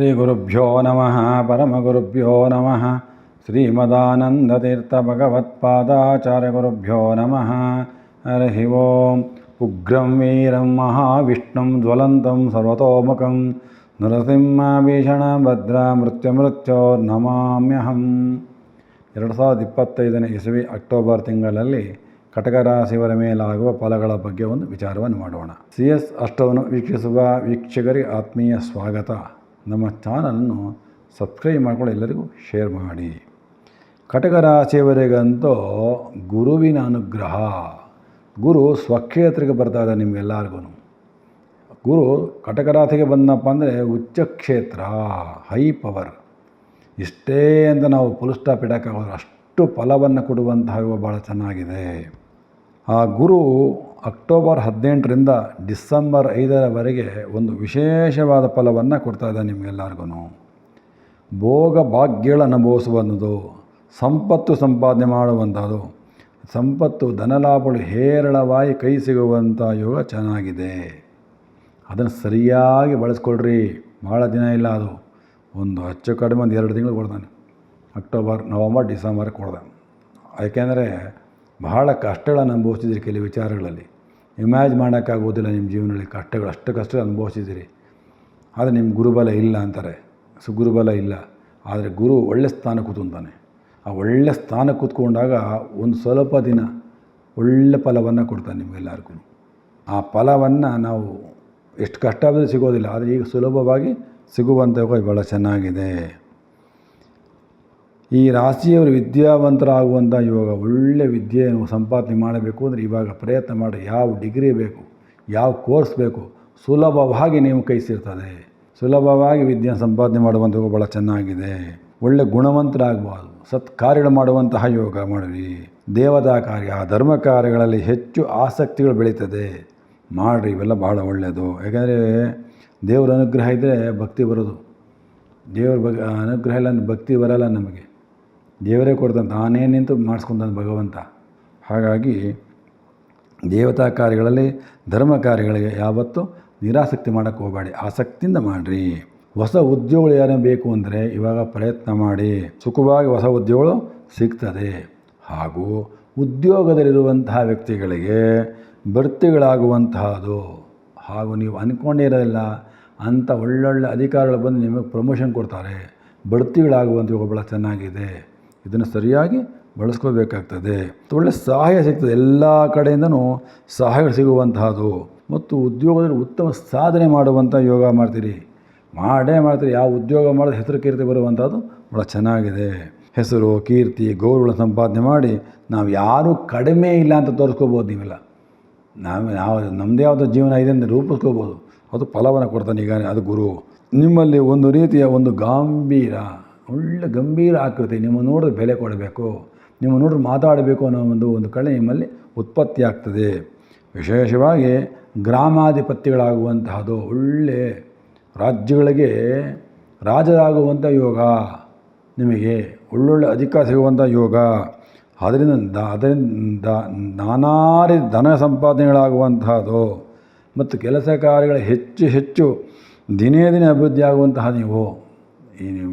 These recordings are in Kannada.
ಶ್ರೀಗುರುಭ್ಯೋ ನಮಃ, ಪರಮಗುರುಭ್ಯೋ ನಮಃ, ಶ್ರೀಮದಾನಂದತೀರ್ಥಭಗವತ್ಪಾದಾಚಾರ್ಯಗುರುಭ್ಯೋ ನಮಃ. ಹರಿ ಓಂ. ಉಗ್ರಂ ವೀರಂ ಮಹಾವಿಷ್ಣುಂ ಜ್ವಲಂತಂ ಸರ್ವತೋಮುಖಂ ನರಸಿಂಹಭೀಷಣ ಭದ್ರ ಮೃತ್ಯುಮೃತ್ಯೋರ್ನಮಾಮ್ಯಹಂ ಎರಡು ಸಾವಿರದ ಇಪ್ಪತ್ತೈದನೇ ಇಸವಿ ಅಕ್ಟೋಬರ್ ತಿಂಗಳಲ್ಲಿ ಕಟಕ ಶಿವರ ಮೇಲಾಗುವ ಫಲಗಳ ಬಗ್ಗೆ ಒಂದು ವಿಚಾರವನ್ನು ಮಾಡೋಣ. ಸಿ ಎಸ್ ಅಷ್ಟವನ್ನು ವೀಕ್ಷಿಸುವ ವೀಕ್ಷಕರಿಗೆ ಆತ್ಮೀಯ ಸ್ವಾಗತ. ನಮ್ಮ ಚಾನಲನ್ನು ಸಬ್ಸ್ಕ್ರೈಬ್ ಮಾಡ್ಕೊಂಡು ಎಲ್ಲರಿಗೂ ಶೇರ್ ಮಾಡಿ. ಕಟಕ ರಾಶಿಯವರಿಗಂತೂ ಗುರುವಿನ ಅನುಗ್ರಹ. ಗುರು ಸ್ವಕ್ಷೇತ್ರಕ್ಕೆ ಬರ್ತಾ ಇದೆ ನಿಮಗೆಲ್ಲರಿಗೂ ಗುರು ಕಟಕ ರಾಶಿಗೆ ಬಂದಪ್ಪ ಅಂದರೆ ಉಚ್ಚ ಕ್ಷೇತ್ರ ಹೈ ಪವರ್ ಇಷ್ಟೇ ಅಂತ ನಾವು ಫುಲ್ ಸ್ಟಾಪ್ ಇಡೋಕ್ಕಾಗೋದು ಅಷ್ಟು ಫಲವನ್ನು ಕೊಡುವಂತಹ ಭಾಳ ಚೆನ್ನಾಗಿದೆ. ಆ ಗುರು ಅಕ್ಟೋಬರ್ ಹದಿನೆಂಟರಿಂದ ಡಿಸೆಂಬರ್ ಐದರವರೆಗೆ ಒಂದು ವಿಶೇಷವಾದ ಫಲವನ್ನು ಕೊಡ್ತಾ ಇದೆ ನಿಮಗೆಲ್ಲರಿಗೂ ಭೋಗ ಭಾಗ್ಯಗಳು ಅನುಭವಿಸುವಂಥದ್ದು, ಸಂಪತ್ತು ಸಂಪಾದನೆ ಮಾಡುವಂಥದ್ದು, ಸಂಪತ್ತು ಧನಲಾಭಗಳು ಹೇರಳವಾಗಿ ಕೈ ಸಿಗುವಂಥ ಯೋಗ ಚೆನ್ನಾಗಿದೆ. ಅದನ್ನು ಸರಿಯಾಗಿ ಬಳಸ್ಕೊಳ್ರಿ. ಭಾಳ ದಿನ ಇಲ್ಲ ಅದು. ಒಂದು ಹೆಚ್ಚು ಕಡಿಮೆ ಒಂದು ಎರಡು ತಿಂಗಳು ಕೊಡ್ತಾನೆ. ಅಕ್ಟೋಬರ್, ನವಂಬರ್, ಡಿಸೆಂಬರ್ ಕೊಡ್ದೆ ಯಾಕೆಂದರೆ ಬಹಳ ಕಷ್ಟಗಳನ್ನು ಅನುಭವಿಸ್ತಿದ್ರು ಕೆಲವು ವಿಚಾರಗಳಲ್ಲಿ. ಇಮ್ಯಾಜ್ ಮಾಡೋಕ್ಕಾಗೋದಿಲ್ಲ ನಿಮ್ಮ ಜೀವನದಲ್ಲಿ. ಕಷ್ಟಗಳು, ಅಷ್ಟು ಕಷ್ಟ ಅನುಭವಿಸಿದ್ದೀರಿ. ಆದರೆ ನಿಮ್ಮ ಗುರುಬಲ ಇಲ್ಲ ಅಂತಾರೆ. ಸು ಗುರುಬಲ ಇಲ್ಲ. ಆದರೆ ಗುರು ಒಳ್ಳೆ ಸ್ಥಾನ ಕೂತ್ಕೊಂತಾನೆ ಆ ಒಳ್ಳೆ ಸ್ಥಾನ ಕೂತ್ಕೊಂಡಾಗ ಒಂದು ಸ್ವಲ್ಪ ದಿನ ಒಳ್ಳೆ ಫಲವನ್ನು ಕೊಡ್ತಾನೆ ನಿಮಗೆಲ್ಲರಿಗೂ. ಆ ಫಲವನ್ನು ನಾವು ಎಷ್ಟು ಕಷ್ಟ ಆದರೆ ಸಿಗೋದಿಲ್ಲ. ಆದರೆ ಈಗ ಸುಲಭವಾಗಿ ಸಿಗುವಂಥ ಭಾಳ ಚೆನ್ನಾಗಿದೆ. ಈ ರಾಶಿಯವರು ವಿದ್ಯಾವಂತರಾಗುವಂಥ ಇವಾಗ ಒಳ್ಳೆಯ ವಿದ್ಯೆಯನ್ನು ಸಂಪಾದನೆ ಮಾಡಬೇಕು ಅಂದರೆ ಇವಾಗ ಪ್ರಯತ್ನ ಮಾಡಿ ಯಾವ ಡಿಗ್ರಿ ಬೇಕು, ಯಾವ ಕೋರ್ಸ್ ಬೇಕು, ಸುಲಭವಾಗಿ ನೀವು ಕೈ ಸೇರ್ತದೆ. ಸುಲಭವಾಗಿ ವಿದ್ಯೆ ಸಂಪಾದನೆ ಮಾಡುವಂಥ ಯೋಗ ಭಾಳ ಚೆನ್ನಾಗಿದೆ. ಒಳ್ಳೆ ಗುಣವಂತರಾಗಬಾರ್ದು ಸತ್ಕಾರ್ಯಗಳು ಮಾಡುವಂತಹ ಯೋಗ ಮಾಡಿರಿ ದೇವತಾ ಕಾರ್ಯ ಧರ್ಮ ಕಾರ್ಯಗಳಲ್ಲಿ ಹೆಚ್ಚು ಆಸಕ್ತಿಗಳು ಬೆಳೀತದೆ. ಮಾಡಿರಿ, ಇವೆಲ್ಲ ಭಾಳ ಒಳ್ಳೆಯದು. ಯಾಕೆಂದರೆ ದೇವರ ಅನುಗ್ರಹ ಇದ್ದರೆ ಭಕ್ತಿ ಬರೋದು. ದೇವ್ರ ಬಗ್ಗೆ ಅನುಗ್ರಹ ಇಲ್ಲಂದ್ರೆ ಭಕ್ತಿ ಬರಲ್ಲ ನಮಗೆ. ದೇವರೇ ಕೊಡ್ತಾನೆ ತಾನೇ ನಿಂತು ಮಾಡಿಸ್ಕೊಂತಾನೆ ಭಗವಂತ. ಹಾಗಾಗಿ ದೇವತಾ ಕಾರ್ಯಗಳಲ್ಲಿ, ಧರ್ಮ ಕಾರ್ಯಗಳಿಗೆ ಯಾವತ್ತೂ ನಿರಾಸಕ್ತಿ ಮಾಡೋಕ್ಕೆ ಹೋಗಬೇಡಿ, ಆಸಕ್ತಿಯಿಂದ ಮಾಡಿರಿ. ಹೊಸ ಉದ್ಯೋಗಗಳು ಯಾರೇ ಬೇಕು ಅಂದರೆ ಇವಾಗ ಪ್ರಯತ್ನ ಮಾಡಿ. ಸುಖವಾಗಿ ಹೊಸ ಉದ್ಯೋಗಗಳು ಸಿಗ್ತದೆ. ಹಾಗೂ ಉದ್ಯೋಗದಲ್ಲಿರುವಂತಹ ವ್ಯಕ್ತಿಗಳಿಗೆ ಭರ್ತಿಗಳಾಗುವಂತಹದ್ದು. ಹಾಗೂ ನೀವು ಅಂದ್ಕೊಂಡಿರೋದಿಲ್ಲ ಅಂಥ ಒಳ್ಳೊಳ್ಳೆ ಅಧಿಕಾರಿಗಳು ಬಂದು ನಿಮಗೆ ಪ್ರಮೋಷನ್ ಕೊಡ್ತಾರೆ. ಬಡ್ತಿಗಳಾಗುವಂಥ ಯೋಗ ಭಾಳ ಚೆನ್ನಾಗಿದೆ. ಇದನ್ನು ಸರಿಯಾಗಿ ಬಳಸ್ಕೋಬೇಕಾಗ್ತದೆ ಒಳ್ಳೆ ಸಹಾಯ ಸಿಗ್ತದೆ. ಎಲ್ಲ ಕಡೆಯಿಂದನೂ ಸಹಾಯ ಸಿಗುವಂತಹದ್ದು. ಮತ್ತು ಉದ್ಯೋಗದಲ್ಲಿ ಉತ್ತಮ ಸಾಧನೆ ಮಾಡುವಂಥ ಯೋಗ ಮಾಡ್ತೀರಿ. ಮಾಡೇ ಮಾಡ್ತೀರಿ. ಯಾವ ಉದ್ಯೋಗ ಮಾಡಿದ್ರೆ ಹೆಸರು ಕೀರ್ತಿ ಬರುವಂಥದ್ದು ಭಾಳ ಚೆನ್ನಾಗಿದೆ. ಹೆಸರು, ಕೀರ್ತಿ ಗೌರವ ಸಂಪಾದನೆ ಮಾಡಿ ನಾವು ಯಾರೂ ಕಡಿಮೆ ಇಲ್ಲ ಅಂತ ತೋರಿಸ್ಕೋಬೋದು ನೀವೆಲ್ಲ. ನಾವು ಯಾವ ನಮ್ಮದೇ ಯಾವುದೋ ಜೀವನ ಇದೆ ಅಂತ ರೂಪಿಸ್ಕೋಬೋದು. ಅದು ಫಲವನ್ನು ಕೊಡ್ತಾನೆ ಈಗ ಅದು ಗುರು. ನಿಮ್ಮಲ್ಲಿ ಒಂದು ರೀತಿಯ ಒಂದು ಗಾಂಭೀರ ಒಳ್ಳೆ ಗಂಭೀರ ಆಕೃತಿ, ನಿಮ್ಮ ನೋಡಿದ್ರೆ ಬೆಲೆ ಕೊಡಬೇಕು, ನಿಮ್ಮ ನೋಡಿದ್ರೆ ಮಾತಾಡಬೇಕು ಅನ್ನೋ ಒಂದು ಒಂದು ಕಳೆ ನಿಮ್ಮಲ್ಲಿ ಉತ್ಪತ್ತಿ ಆಗ್ತದೆ. ವಿಶೇಷವಾಗಿ ಗ್ರಾಮಾಧಿಪತ್ಯಗಳಾಗುವಂತಹದ್ದು ಒಳ್ಳೆ ರಾಜ್ಯಗಳಿಗೆ ರಾಜರಾಗುವಂಥ ಯೋಗ ನಿಮಗೆ, ಒಳ್ಳೊಳ್ಳೆ ಅಧಿಕಾರ ಸಿಗುವಂಥ ಯೋಗ. ಅದರಿಂದ ಅದರಿಂದ ನಾನಾ ರೀತಿ ಧನ ಸಂಪಾದನೆಗಳಾಗುವಂತಹದ್ದು ಮತ್ತು ಕೆಲಸ ಕಾರ್ಯಗಳ ಹೆಚ್ಚು ಹೆಚ್ಚು ದಿನೇ ದಿನೇ ಅಭಿವೃದ್ಧಿ ಆಗುವಂತಹ ನೀವು ಈ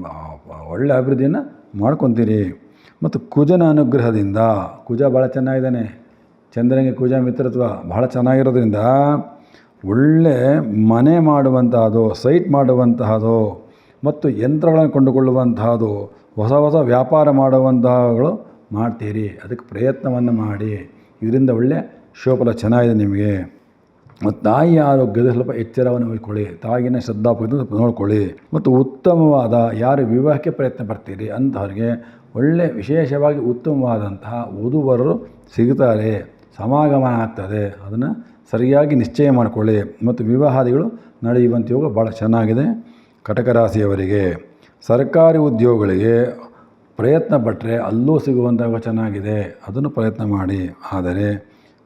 ಒಳ್ಳೆ ಅಭಿವೃದ್ಧಿಯನ್ನು ಮಾಡ್ಕೊತೀರಿ. ಮತ್ತು ಕುಜನ ಅನುಗ್ರಹದಿಂದ, ಕುಜ ಭಾಳ ಚೆನ್ನಾಗಿದ್ದಾನೆ. ಚಂದ್ರನಿಗೆ ಕುಜ ಮಿತ್ರತ್ವ ಭಾಳ ಚೆನ್ನಾಗಿರೋದ್ರಿಂದ ಒಳ್ಳೆ ಮನೆ ಮಾಡುವಂತಹದು ಸೈಟ್ ಮಾಡುವಂತಹದು, ಮತ್ತು ಯಂತ್ರಗಳನ್ನು ಕೊಂಡುಕೊಳ್ಳುವಂತಹದು, ಹೊಸ ಹೊಸ ವ್ಯಾಪಾರ ಮಾಡುವಂತಹಗಳು ಮಾಡ್ತೀರಿ. ಅದಕ್ಕೆ ಪ್ರಯತ್ನವನ್ನು ಮಾಡಿ. ಇದರಿಂದ ಒಳ್ಳೆ ಶೋಫಲ ಚೆನ್ನಾಗಿದೆ ನಿಮಗೆ. ಮತ್ತು ತಾಯಿಯ ಆರೋಗ್ಯದ ಸ್ವಲ್ಪ ಎಚ್ಚರವನ್ನು ವಹಿಸ್ಕೊಳ್ಳಿ. ತಾಯಿನ ಸ್ವಲ್ಪ ನೋಡ್ಕೊಳ್ಳಿ. ಮತ್ತು ಉತ್ತಮವಾದ ಯಾರು ವಿವಾಹಕ್ಕೆ ಪ್ರಯತ್ನ ಪಡ್ತೀರಿ ಅಂಥವ್ರಿಗೆ ಒಳ್ಳೆ ವಿಶೇಷವಾಗಿ ಉತ್ತಮವಾದಂತಹ ಓದುವರರು ಸಿಗುತ್ತಾರೆ ಸಮಾಗಮನ ಆಗ್ತದೆ. ಅದನ್ನು ಸರಿಯಾಗಿ ನಿಶ್ಚಯ ಮಾಡಿಕೊಳ್ಳಿ. ಮತ್ತು ವಿವಾಹಾದಿಗಳು ನಡೆಯುವಂಥ ಯೋಗ ಭಾಳ ಚೆನ್ನಾಗಿದೆ ಕಟಕ ರಾಶಿಯವರಿಗೆ. ಸರ್ಕಾರಿ ಉದ್ಯೋಗಗಳಿಗೆ ಪ್ರಯತ್ನ ಪಟ್ಟರೆ ಅಲ್ಲೂ ಸಿಗುವಂಥ ಚೆನ್ನಾಗಿದೆ. ಅದನ್ನು ಪ್ರಯತ್ನ ಮಾಡಿ. ಆದರೆ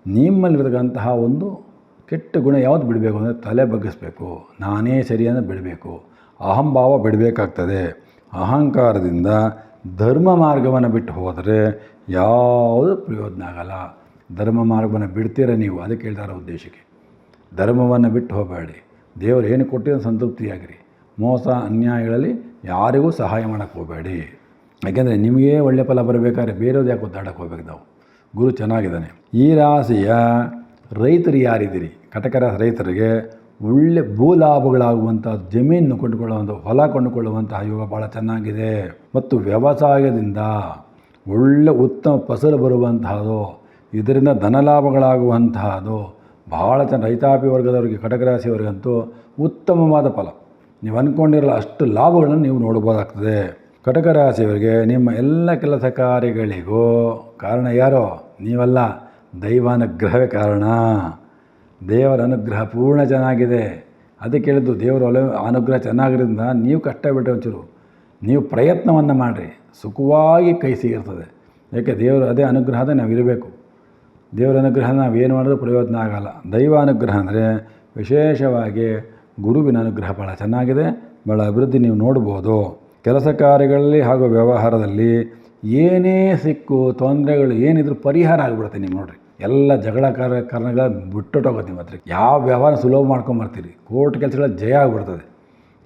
ನಿಮ್ಮಲ್ಲಿರತಕ್ಕಂತಹ ಒಂದು ಕೆಟ್ಟ ಗುಣ ಯಾವುದು ಬಿಡಬೇಕು ಅಂದರೆ ತಲೆ ಬಗ್ಗಿಸ್ಬೇಕು. ನಾನೇ ಸರಿ ಬಿಡಬೇಕು. ಅಹಂಭಾವ ಬಿಡಬೇಕಾಗ್ತದೆ. ಅಹಂಕಾರದಿಂದ ಧರ್ಮ ಮಾರ್ಗವನ್ನು ಬಿಟ್ಟು ಹೋದರೆ ಯಾವುದು ಪ್ರಯೋಜನ ಆಗಲ್ಲ. ಧರ್ಮ ಮಾರ್ಗವನ್ನು ಬಿಡ್ತೀರ ನೀವು? ಅದಕ್ಕೆ ಹೇಳ್ತಾರೆ ಉದ್ದೇಶಕ್ಕೆ. ಧರ್ಮವನ್ನು ಬಿಟ್ಟು ಹೋಗಬೇಡಿ. ದೇವರು ಏನು ಕೊಟ್ಟಿರೋ ಸಂತೃಪ್ತಿಯಾಗಿರಿ. ಮೋಸ, ಅನ್ಯಾಯಗಳಲ್ಲಿ ಯಾರಿಗೂ ಸಹಾಯ ಮಾಡೋಕ್ಕೆ ಹೋಗಬೇಡಿ. ಯಾಕೆಂದರೆ ನಿಮಗೇ ಒಳ್ಳೆ ಫಲ ಬರಬೇಕಾದ್ರೆ ಬೇರೆಯವ್ರು ಯಾಕೆ ಒದ್ದಾಡಕ್ಕೆ ಹೋಗ್ಬೇಕು ನಾವು? ಗುರು ಚೆನ್ನಾಗಿದ್ದಾನೆ. ಈ ರಾಶಿಯ ರೈತರು ಯಾರಿದ್ದೀರಿ? ಕಟಕರ ರೈತರಿಗೆ ಒಳ್ಳೆ ಭೂ ಲಾಭಗಳಾಗುವಂಥ ಜಮೀನು ಕೊಂಡುಕೊಳ್ಳುವಂಥ ಹೊಲ ಕೊಂಡುಕೊಳ್ಳುವಂತಹ ಯೋಗ ಭಾಳ ಚೆನ್ನಾಗಿದೆ. ಮತ್ತು ವ್ಯವಸಾಯದಿಂದ ಒಳ್ಳೆ ಉತ್ತಮ ಫಸಲು ಬರುವಂತಹದು, ಇದರಿಂದ ಧನಲಾಭಗಳಾಗುವಂತಹದ್ದು ಭಾಳ ಚೆನ್ನ ರೈತಾಪಿ ವರ್ಗದವರಿಗೆ, ಕಟಕ ರಾಶಿಯವರಿಗಂತೂ ಉತ್ತಮವಾದ ಫಲ. ನೀವು ಅಂದ್ಕೊಂಡಿರಲ್ಲ ಅಷ್ಟು ಲಾಭಗಳನ್ನು ನೀವು ನೋಡ್ಬೋದಾಗ್ತದೆ. ಕಟಕ ರಾಶಿಯವರಿಗೆ ನಿಮ್ಮ ಎಲ್ಲ ಕೆಲಸ ಕಾರ್ಯಗಳಿಗೂ ಕಾರಣ ಯಾರೋ? ನೀವಲ್ಲ. ದೈವಾನುಗ್ರಹವೇ ಕಾರಣ. ದೇವರ ಅನುಗ್ರಹ ಪೂರ್ಣ ಚೆನ್ನಾಗಿದೆ. ಅದಕ್ಕೆ ಹೇಳಿದ್ದು ದೇವರ ಒಲೆ, ಅನುಗ್ರಹ ಚೆನ್ನಾಗಿರೋದ್ರಿಂದ ನೀವು ಕಷ್ಟ ಬಿಟ್ಟರೆ ಒಂಚೂರು, ನೀವು ಪ್ರಯತ್ನವನ್ನು ಮಾಡಿರಿ. ಸುಖವಾಗಿ ಕೈ ಸಿಗಿರ್ತದೆ. ಯಾಕೆ? ದೇವರು ಅದೇ ಅನುಗ್ರಹದ ನಾವು ಇರಬೇಕು. ದೇವರ ಅನುಗ್ರಹ ನಾವು ಏನು ಮಾಡಿದ್ರೂ ಪ್ರಯೋಜನ ಆಗಲ್ಲ. ದೈವ ಅನುಗ್ರಹ ಅಂದರೆ ವಿಶೇಷವಾಗಿ ಗುರುವಿನ ಅನುಗ್ರಹ ಭಾಳ ಚೆನ್ನಾಗಿದೆ ಭಾಳ ಅಭಿವೃದ್ಧಿ ನೀವು ನೋಡ್ಬೋದು. ಕೆಲಸ ಕಾರ್ಯಗಳಲ್ಲಿ ಹಾಗೂ ವ್ಯವಹಾರದಲ್ಲಿ ಏನೇ ಸಿಕ್ಕು ತೊಂದರೆಗಳು ಏನಿದ್ರೂ ಪರಿಹಾರ ಆಗಿಬಿಡುತ್ತೆ ನೀವು ನೋಡ್ರಿ. ಎಲ್ಲ ಜಗಳ ಕಾರ, ಕಾರಣಗಳ ಬಿಟ್ಟೊಟ್ಟೋಗುತ್ತೆ ನಿಮ್ಮ ಹತ್ರ ಯಾವ ವ್ಯವಹಾರ ಸುಲಭ ಮಾಡ್ಕೊಂಬರ್ತೀರಿ ಕೋರ್ಟ್ ಕೆಲಸಗಳ ಜಯ ಆಗಿಬಿಡ್ತದೆ.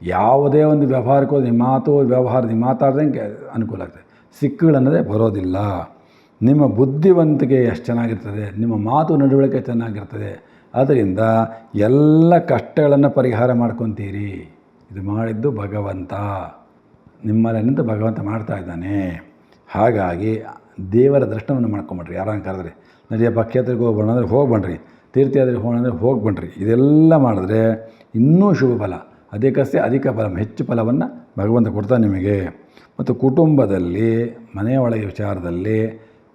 ಯಾವುದೇ ಒಂದು ವ್ಯವಹಾರಕ್ಕೂ ನಿಮ್ಮ ಮಾತು ವ್ಯವಹಾರ ನೀವು ಮಾತಾಡ್ದಂಗೆ ಅನುಕೂಲ ಆಗ್ತದೆ. ಸಿಕ್ಕುಗಳನ್ನದೇ ಬರೋದಿಲ್ಲ. ನಿಮ್ಮ ಬುದ್ಧಿವಂತಿಕೆ ಎಷ್ಟು ಚೆನ್ನಾಗಿರ್ತದೆ, ನಿಮ್ಮ ಮಾತು ನಡವಳಿಕೆ ಚೆನ್ನಾಗಿರ್ತದೆ. ಅದರಿಂದ ಎಲ್ಲ ಕಷ್ಟಗಳನ್ನು ಪರಿಹಾರ ಮಾಡ್ಕೊತೀರಿ. ಇದು ಮಾಡಿದ್ದು ಭಗವಂತ. ನಿಮ್ಮಲ್ಲಿ ನಿಂತು ಭಗವಂತ ಮಾಡ್ತಾ ಇದ್ದಾನೆ. ಹಾಗಾಗಿ ದೇವರ ದರ್ಶನವನ್ನು ಮಾಡ್ಕೊಂಬಿಡ್ರಿ ಯಾರನ್ನ ಕರೆದ್ರೆ ನಡಿಯಪ್ಪ ಕ್ಷೇತ್ರಕ್ಕೆ ಹೋಗ್ಬೋಣ ಅಂದರೆ ಹೋಗ್ಬಣ್ರಿ ತೀರ್ಥಯಾತ್ರೆಗೆ ಹೋಗೋಣ ಅಂದರೆ ಹೋಗ್ಬಣ್ರಿ ಇದೆಲ್ಲ ಮಾಡಿದ್ರೆ ಇನ್ನೂ ಶುಭ ಫಲ. ಅಧಿಕಸ್ಯ ಅಧಿಕ ಫಲ, ಹೆಚ್ಚು ಫಲವನ್ನು ಭಗವಂತ ಕೊಡ್ತಾನೆ ನಿಮಗೆ. ಮತ್ತು ಕುಟುಂಬದಲ್ಲಿ, ಮನೆಯೊಳಗೆ ವಿಚಾರದಲ್ಲಿ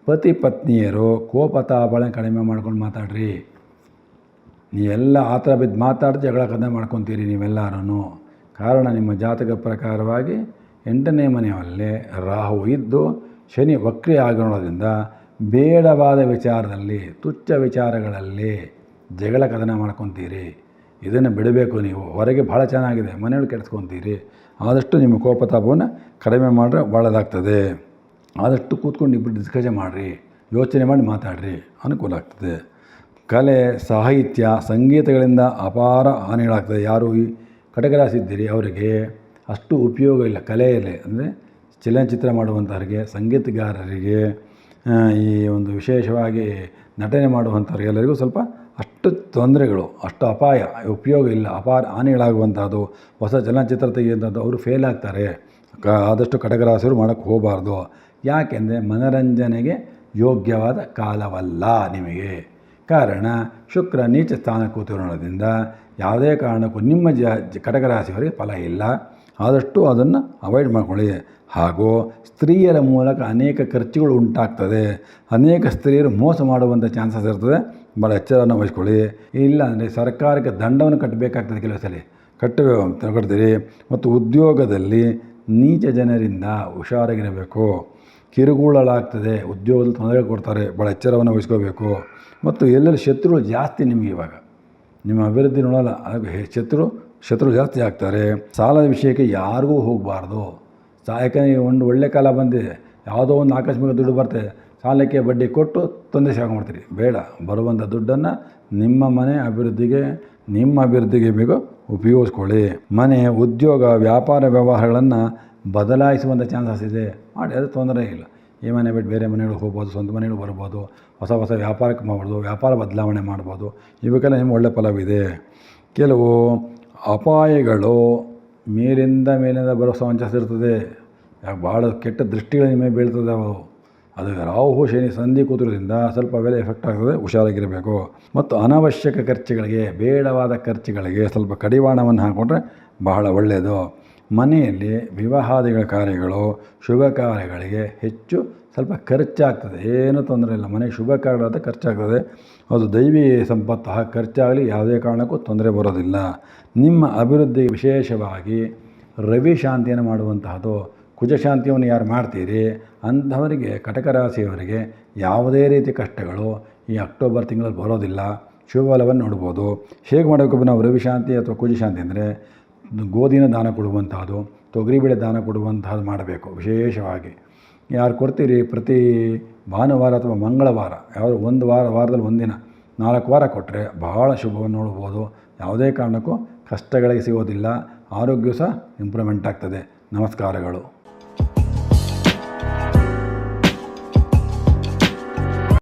ಪತಿ ಪತ್ನಿಯರು ಕೋಪತಾಪಗಳನ್ನ ಕಡಿಮೆ ಮಾಡ್ಕೊಂಡು ಮಾತಾಡ್ರಿ. ನೀವೆಲ್ಲ ಆ ಥರ ಬಿದ್ದು ಮಾತಾಡಿ ಜಗಳ ಕದ ಮಾಡ್ಕೊತೀರಿ ನೀವೆಲ್ಲರೂ ಕಾರಣ ನಿಮ್ಮ ಜಾತಕ ಪ್ರಕಾರವಾಗಿ ಎಂಟನೇ ಮನೆಯಲ್ಲಿ ರಾಹು ಇದ್ದು ಶನಿ ವಕ್ರಿ ಆಗಿರೋದ್ರಿಂದ ಬೇಡವಾದ ವಿಚಾರದಲ್ಲಿ, ತುಚ್ಛ ವಿಚಾರಗಳಲ್ಲಿ ಜಗಳ ಕದನ ಮಾಡ್ಕೊತೀರಿ. ಇದನ್ನು ಬಿಡಬೇಕು ನೀವು. ಹೊರಗೆ ಭಾಳ ಚೆನ್ನಾಗಿದೆ. ಮನೆಯೊಳಗೆ ಕೆಡಿಸ್ಕೊತೀರಿ. ಆದಷ್ಟು ನಿಮ್ಮ ಕೋಪತಾಪವನ್ನು ಕಡಿಮೆ ಮಾಡಿದ್ರೆ ಒಳ್ಳೆಯದಾಗ್ತದೆ ಆದಷ್ಟು ಕೂತ್ಕೊಂಡು ಇಬ್ಬರು ಡಿಸ್ಕಷನ್ ಮಾಡಿರಿ. ಯೋಚನೆ ಮಾಡಿ ಮಾತಾಡಿರಿ. ಅನುಕೂಲ ಆಗ್ತದೆ. ಕಲೆ, ಸಾಹಿತ್ಯ, ಸಂಗೀತಗಳಿಂದ ಅಪಾರ ಹಾನಿಗಳಾಗ್ತದೆ. ಯಾರು ಈ ಕಟಕರಾಸಿದ್ದೀರಿ ಅವರಿಗೆ? ಅಷ್ಟು ಉಪಯೋಗ ಇಲ್ಲ. ಕಲೆಯಲ್ಲಿ ಅಂದರೆ ಚಲನಚಿತ್ರ ಮಾಡುವಂಥವ್ರಿಗೆ ಸಂಗೀತಗಾರರಿಗೆ ಈ ಒಂದು ವಿಶೇಷವಾಗಿ ನಟನೆ ಮಾಡುವಂಥವ್ರಿಗೆಲ್ಲರಿಗೂ ಸ್ವಲ್ಪ ಅಷ್ಟು ತೊಂದರೆಗಳು, ಅಷ್ಟು ಅಪಾಯ, ಉಪಯೋಗ ಇಲ್ಲ, ಅಪಾರ ಹಾನಿಗಳಾಗುವಂಥದ್ದು ಹೊಸ ಚಲನಚಿತ್ರ ತೆಗೆಯುವಂಥದ್ದು ಅವರು ಫೇಲ್ ಆಗ್ತಾರೆ. ಕ, ಆದಷ್ಟು ಕಟಕರಾಸಿರು ಮಾಡೋಕ್ಕೆ ಹೋಗಬಾರ್ದು. ಯಾಕೆಂದರೆ ಮನರಂಜನೆಗೆ ಯೋಗ್ಯವಾದ ಕಾಲವಲ್ಲ ನಿಮಗೆ. ಕಾರಣ, ಶುಕ್ರ ನೀಚ ಸ್ಥಾನ ಕೂತಿರೋದ್ರಿಂದ ಯಾವುದೇ ಕಾರಣಕ್ಕೂ ನಿಮ್ಮ ಜ- ಕಟಕರಾಶಿಯವರಿಗೆ ಫಲ ಇಲ್ಲ. ಆದಷ್ಟು ಅದನ್ನು ಅವಾಯ್ಡ್ ಮಾಡಿಕೊಳ್ಳಿ. ಹಾಗೂ ಸ್ತ್ರೀಯರ ಮೂಲಕ ಅನೇಕ ಖರ್ಚುಗಳು ಉಂಟಾಗ್ತದೆ. ಅನೇಕ ಸ್ತ್ರೀಯರು ಮೋಸ ಮಾಡುವಂಥ ಚಾನ್ಸಸ್ ಇರ್ತದೆ. ಭಾಳ ಎಚ್ಚರವನ್ನು ವಹಿಸ್ಕೊಳ್ಳಿ. ಇಲ್ಲ ಅಂದರೆ ಸರ್ಕಾರಕ್ಕೆ ದಂಡವನ್ನು ಕಟ್ಟಬೇಕಾಗ್ತದೆ ಕೆಲವು ಸಲ. ಕಟ್ಟಬೇಕು ಕಟ್ತೀರಿ ಮತ್ತು ಉದ್ಯೋಗದಲ್ಲಿ ನೀಚ ಜನರಿಂದ ಹುಷಾರಾಗಿರಬೇಕು. ಕಿರುಗೂಳಲಾಗ್ತದೆ ಉದ್ಯೋಗದಲ್ಲಿ ತೊಂದರೆ ಕೊಡ್ತಾರೆ. ಭಾಳ ಎಚ್ಚರವನ್ನು ವಹಿಸ್ಕೋಬೇಕು. ಮತ್ತು ಎಲ್ಲೆಲ್ಲಿ ಶತ್ರುಗಳು ಜಾಸ್ತಿ ನಿಮಗೆ ಇವಾಗ. ನಿಮ್ಮ ಅಭಿವೃದ್ಧಿ ನೋಡಲ್ಲ ಹಾಗೆ ಶತ್ರು ಶತ್ರು ಜಾಸ್ತಿ ಆಗ್ತಾರೆ, ಸಾಲದ ವಿಷಯಕ್ಕೆ ಯಾರಿಗೂ ಹೋಗಬಾರ್ದು. ಯಾಕಂದರೆ ಒಂದು ಒಳ್ಳೆ ಕಾಲ ಬಂದಿದೆ ಯಾವುದೋ ಒಂದು ಆಕಸ್ಮಿಕ ದುಡ್ಡು ಬರ್ತದೆ, ಸಾಲಕ್ಕೆ ಬಡ್ಡಿ ಕೊಟ್ಟು ತೊಂದರೆ ಮಾಡ್ತೀರಿ. ಬೇಡ, ಬರುವಂಥ ದುಡ್ಡನ್ನು ನಿಮ್ಮ ಮನೆ ಅಭಿವೃದ್ಧಿಗೆ, ನಿಮ್ಮ ಅಭಿವೃದ್ಧಿಗೆ ಬೇಗ ಉಪಯೋಗಿಸ್ಕೊಳ್ಳಿ. ಮನೆ, ಉದ್ಯೋಗ, ವ್ಯಾಪಾರ ವ್ಯವಹಾರಗಳನ್ನು ಬದಲಾಯಿಸುವಂಥ ಚಾನ್ಸಸ್ ಇದೆ. ಮಾಡಿ, ಅದು ತೊಂದರೆ ಇಲ್ಲ. ಈ ಮನೆ ಬಿಟ್ಟು ಬೇರೆ ಮನೆಗಳು ಹೋಗ್ಬೋದು, ಸ್ವಂತ ಮನೆಗಳು ಬರ್ಬೋದು, ಹೊಸ ಹೊಸ ವ್ಯಾಪಾರಕ್ಕೆ ಮಾಡ್ಬೋದು, ವ್ಯಾಪಾರ ಬದಲಾವಣೆ ಮಾಡ್ಬೋದು. ಇವಕ್ಕೆಲ್ಲ ನಿಮ್ಮ ಒಳ್ಳೆ ಫಲವಿದೆ. ಕೆಲವು ಅಪಾಯಗಳು ಮೇಲಿಂದ ಮೇಲಿಂದ ಬರೋ ಚಾನ್ಸಸ್ ಇರ್ತದೆ ಯಾಕೆ ಭಾಳ ಕೆಟ್ಟ ದೃಷ್ಟಿಗಳು ನಿಮ್ಮ ಮೇಲೆ ಬೀಳ್ತದೆ ಅವು. ಅದು ರಾಹು, ಶನಿ ಸಂಧಿ ಕೂತಿರೋದ್ರಿಂದ ಸ್ವಲ್ಪ ಬೆಲೆ ಎಫೆಕ್ಟ್ ಆಗ್ತದೆ, ಹುಷಾರಾಗಿರಬೇಕು. ಮತ್ತು ಅನಾವಶ್ಯಕ ಖರ್ಚುಗಳಿಗೆ, ಬೇಡವಾದ ಖರ್ಚುಗಳಿಗೆ ಸ್ವಲ್ಪ ಕಡಿವಾಣವನ್ನು ಹಾಕ್ಕೊಂಡ್ರೆ ಬಹಳ ಒಳ್ಳೆಯದು ಮನೆಯಲ್ಲಿ ವಿವಾಹಾದಿಗಳ ಕಾರ್ಯಗಳು, ಶುಭ ಕಾರ್ಯಗಳಿಗೆ ಹೆಚ್ಚು ಸ್ವಲ್ಪ ಖರ್ಚಾಗ್ತದೆ. ಏನೂ ತೊಂದರೆ ಇಲ್ಲ. ಮನೆಗೆ ಶುಭ ಕಾರ್ಯಗಳಾದ ಖರ್ಚಾಗ್ತದೆ. ಅದು ದೈವಿ ಸಂಪತ್ತು ಖರ್ಚಾಗಲಿ ಯಾವುದೇ ಕಾರಣಕ್ಕೂ ತೊಂದರೆ ಬರೋದಿಲ್ಲ. ನಿಮ್ಮ ಅಭಿವೃದ್ಧಿ ವಿಶೇಷವಾಗಿ ರವಿ ಶಾಂತಿಯನ್ನು ಮಾಡುವಂತಹದ್ದು ಕುಜಶಾಂತಿಯನ್ನು ಯಾರು ಮಾಡ್ತೀರಿ? ಅಂಥವರಿಗೆ, ಕಟಕ ರಾಶಿಯವರಿಗೆ ಯಾವುದೇ ರೀತಿ ಕಷ್ಟಗಳು ಈ ಅಕ್ಟೋಬರ್ ತಿಂಗಳಲ್ಲಿ ಬರೋದಿಲ್ಲ. ಶುಭಫಲವನ್ನು ನೋಡ್ಬೋದು. ಹೇಗೆ ಮಾಡಬೇಕು ನಾವು ರವಿಶಾಂತಿ ಅಥವಾ ಕುಜಶಾಂತಿ ಅಂದರೆ ಗೋಧಿನ ದಾನ ಕೊಡುವಂತಹದ್ದು ತೊಗರಿಬೇಳೆ ದಾನ ಕೊಡುವಂತಹದ್ದು ಮಾಡಬೇಕು ವಿಶೇಷವಾಗಿ. ಯಾರು ಕೊಡ್ತೀರಿ? ಪ್ರತಿ ಭಾನುವಾರ ಅಥವಾ ಮಂಗಳವಾರ ಯಾವ ಒಂದು ವಾರ, ವಾರದಲ್ಲಿ ಒಂದಿನ, ನಾಲ್ಕು ವಾರ ಕೊಟ್ಟರೆ ಬಹಳ ಶುಭವನ್ನು ನೋಡ್ಬೋದು. ಯಾವುದೇ ಕಾರಣಕ್ಕೂ ಕಷ್ಟಗಳಿಗೆ ಸಿಗೋದಿಲ್ಲ. ಆರೋಗ್ಯ ಸಹ ಇಂಪ್ರೂವ್ಮೆಂಟ್ ಆಗ್ತದೆ. ನಮಸ್ಕಾರಗಳು.